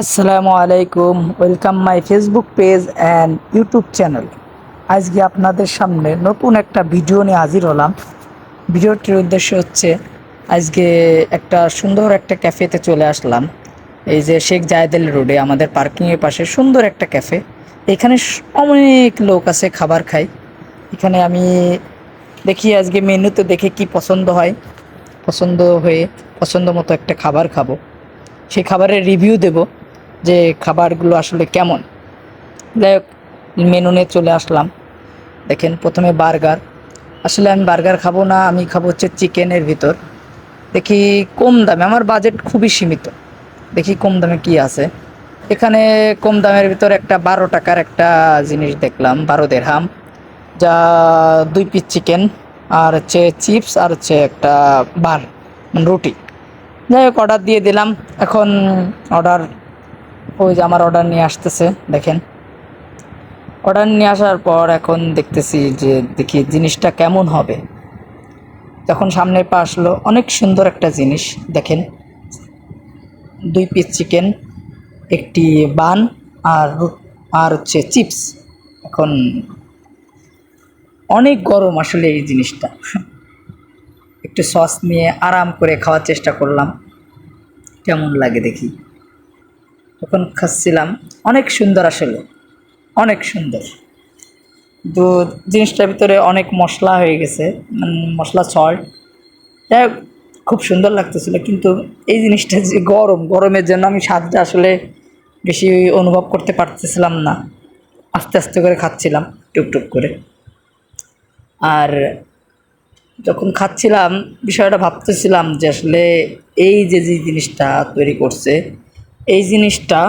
আসসালামু আলাইকুম, welcome my Facebook page and YouTube channel. আজকে আপনাদের সামনে নতুন একটা ভিডিও নিয়ে হাজির হলাম। ভিডিওটির উদ্দেশ্য হচ্ছে, আজকে একটা সুন্দর একটা ক্যাফেতে চলে আসলাম। এই যে শেখ জায়েদেল রোডে আমাদের পার্কিংয়ের পাশে সুন্দর একটা ক্যাফে। এখানে অনেক লোক আছে, খাবার খায়। এখানে আমি দেখি আজকে মেনুতে দেখে কি পছন্দ হয়। পছন্দ হয়ে, পছন্দ মতো একটা খাবার খাব। সেই খাবারের রিভিউ দেব। যে খাবারগুলো আসলে কেমন। যাই হোক মেনু নিয়ে চলে আসলাম। দেখেন, প্রথমে বার্গার। আসলে আমি বার্গার খাব না, আমি খাব হচ্ছে চিকেনের ভিতর। দেখি কম দামে, আমার বাজেট খুবই সীমিত। দেখি কম দামে কি আছে। এখানে কম দামের ভিতর একটা বারো টাকার একটা জিনিস দেখলাম, বারো দেড়হাম। যা দুই পিস চিকেন আর হচ্ছে চিপস আর হচ্ছে একটা বান মানে রুটি। যাই হোক অর্ডার দিয়ে দিলাম। এখন অর্ডার ওই যে আমার অর্ডার নিয়ে আসতেছে, দেখেন। অর্ডার নিয়ে আসার পর এখন দেখতেছি যে দেখি জিনিসটা কেমন হবে। যখন সামনে পা আসলো, অনেক সুন্দর একটা জিনিস, দেখেন। দুই পিস চিকেন একটি বান আর আর হচ্ছে চিপস এখন অনেক গরম আসলে এই জিনিসটা। একটু সস নিয়ে আরাম করে খাওয়ার চেষ্টা করলাম। কেমন লাগে দেখি। তখন খাচ্ছিলাম। অনেক সুন্দর আসলে। অনেক সুন্দর। তো জিনিসটার ভিতরে অনেক মশলা হয়ে গেছে মানে মশলা সল্ট যাই খুব সুন্দর লাগতেছিল, কিন্তু এই জিনিসটা যে গরম, গরমের জন্য আমি স্বাদটা আসলে বেশি অনুভব করতে পারতেছিলাম না। আস্তে আস্তে করে খাচ্ছিলাম টুকটুক করে। আর যখন খাচ্ছিলাম, বিষয়টা ভাবতেছিলাম যে আসলে এই যে যে জিনিসটা তৈরি করছে এই জিনিসটা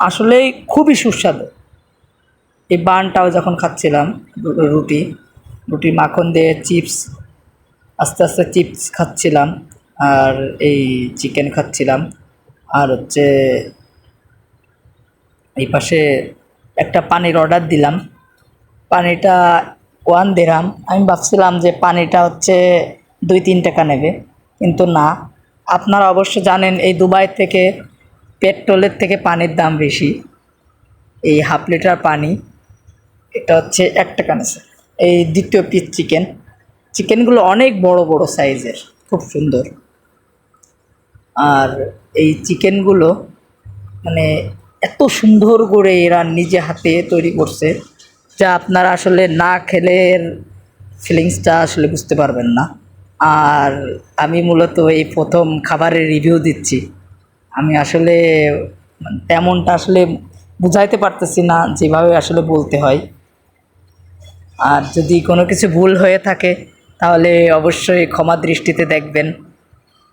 আসলে খুবই সুস্বাদু। এই বানটাও যখন খাচ্ছিলাম, রুটি রুটি মাখন দিয়ে চিপস, আস্তে আস্তে চিপস খাচ্ছিলাম, আর এই চিকেন খাচ্ছিলাম, আর হচ্ছে এই পাশে একটা পানির অর্ডার দিলাম। পানিটা ওয়ান দেরাম আমি ভাবছিলাম যে পানিটা হচ্ছে দুই তিন টাকা নেবে, কিন্তু না। আপনারা অবশ্য জানেন, এই দুবাই থেকে পেট্রোলের থেকে পানির দাম বেশি। এই হাফ লিটার পানি, এটা হচ্ছে এক টাকা নেছে। এই দ্বিতীয় পিস চিকেন চিকেনগুলো অনেক বড় বড় সাইজের খুব সুন্দর। আর এই চিকেনগুলো মানে এত সুন্দর করে এরা নিজে হাতে তৈরি করছে, যা আপনারা আসলে না খেলে ফিলিংসটা আসলে বুঝতে পারবেন না। আর আমি মূলত এই প্রথম খাবারের রিভিউ দিচ্ছি। আমি আসলে মানে তেমনটা আসলে বুঝাইতে পারতেছি না যেভাবে আসলে বলতে হয়। আর যদি কোনো কিছু ভুল হয়ে থাকে, তাহলে অবশ্যই ক্ষমা দৃষ্টিতে দেখবেন।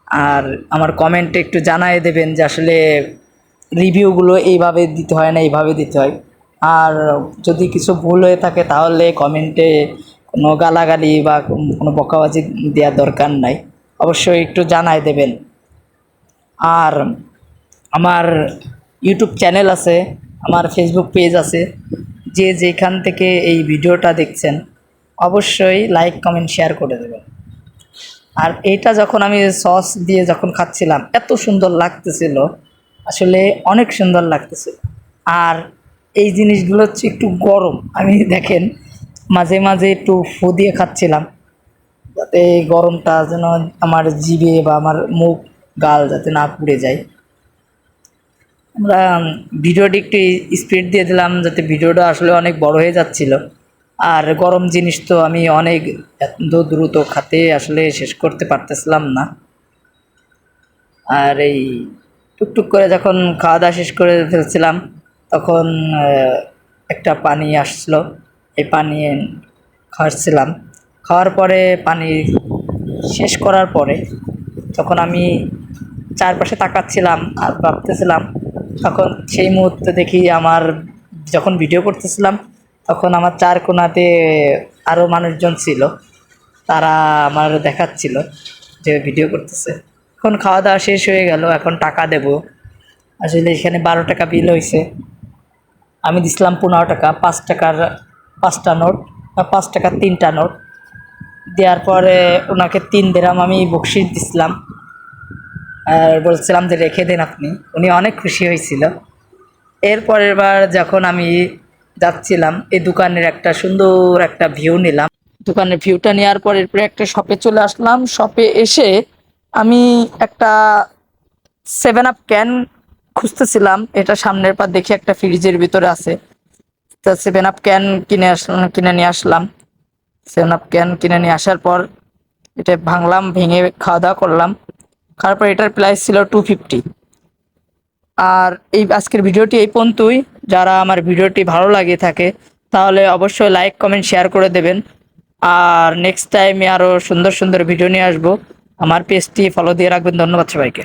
আর আমার কমেন্টে একটু জানাই দেবেন যে আসলে রিভিউগুলো এইভাবে দিতে হয় না, এইভাবে দিতে হয়। আর যদি কিছু ভুল হয়ে থাকে, তাহলে কমেন্টে কোনো গালাগালি বা কোনো বকাবাজি দেওয়ার দরকার নাই। অবশ্যই একটু জানাই দেবেন। আর আমার ইউটিউব চ্যানেল আছে, আমার ফেসবুক পেজ আছে, যে যেখান থেকে এই ভিডিওটা দেখছেন, অবশ্যই লাইক কমেন্ট শেয়ার করে দেবেন। আর এইটা যখন আমি সস দিয়ে যখন খাচ্ছিলাম, এত সুন্দর লাগতেছিল, আসলে অনেক সুন্দর লাগতেছিল। আর এই জিনিসগুলো হচ্ছে একটু গরম, আমি দেখেন, মাঝে মাঝে একটু ফু দিয়ে খাচ্ছিলাম, যাতে গরমটা যেন আমার জিভে বা আমার মুখ, গাল যাতে না পুড়ে যায়। আমরা ভিডিওটি একটু স্পিড দিয়ে দিলাম যাতে ভিডিওটা আসলে অনেক বড় হয়ে যাচ্ছিল। আর গরম জিনিস তো আমি অনেক এত দ্রুত খাতে আসলে শেষ করতে পারতেছিলাম না। আর এই টুকটুক করে যখন খাওয়া দাওয়া শেষ করে ফেলছিলাম, তখন একটা পানি আসলো এই পানি খাওয়াচ্ছিলাম খাওয়ার পরে পানি শেষ করার পরে, তখন আমি চারপাশে তাকাচ্ছিলাম আর ভাবতেছিলাম তখন সেই মুহূর্তে দেখি আমার যখন ভিডিও করতেছিলাম, তখন আমার চার কোনাতে আরও মানুষজন ছিল। তারা আমার দেখাচ্ছিল যে ভিডিও করতেছে। এখন খাওয়া দাওয়া শেষ হয়ে গেল, এখন টাকা দেব। আসলে এখানে বারো টাকা বিল হয়েছে আমি দিছিলাম পনেরো টাকা, পাঁচ টাকার পাঁচটা নোট, বা পাঁচ টাকার তিনটা নোট। দেওয়ার পরে ওনাকে তিন দেরাম আমি বকশিস দিছিলাম। আর বলছিলাম যে রেখে দিন আপনি। উনি অনেক খুশি হয়েছিল। এরপরের বার যখন আমি যাচ্ছিলাম, এই দোকানের একটা সুন্দর একটা ভিউ নিলাম। দোকানের ভিউটা নেওয়ার পর এরপরে একটা শপে চলে আসলাম। শপে এসে আমি একটা সেভেন আপ ক্যান খুঁজতেছিলাম। এটা সামনের পর দেখি একটা ফ্রিজের ভিতরে আছে। তা সেভেন আপ ক্যান কিনে আসলাম, কিনে নিয়ে আসলাম। সেভেন আপ ক্যান কিনে নিয়ে আসার পর এটা ভাঙলাম, ভেঙে খাওয়া দাওয়া করলাম। খাওয়ার পর এটার প্রাইস ছিল টু ফিফটি আর এই আজকের ভিডিওটি এই পর্যন্তই। যারা আমার ভিডিওটি ভালো লাগে থাকে, তাহলে অবশ্যই লাইক কমেন্ট শেয়ার করে দেবেন। আর নেক্সট টাইমে আরও সুন্দর সুন্দর ভিডিও নিয়ে আসব। আমার পেজটি ফলো দিয়ে রাখবেন। ধন্যবাদ সবাইকে।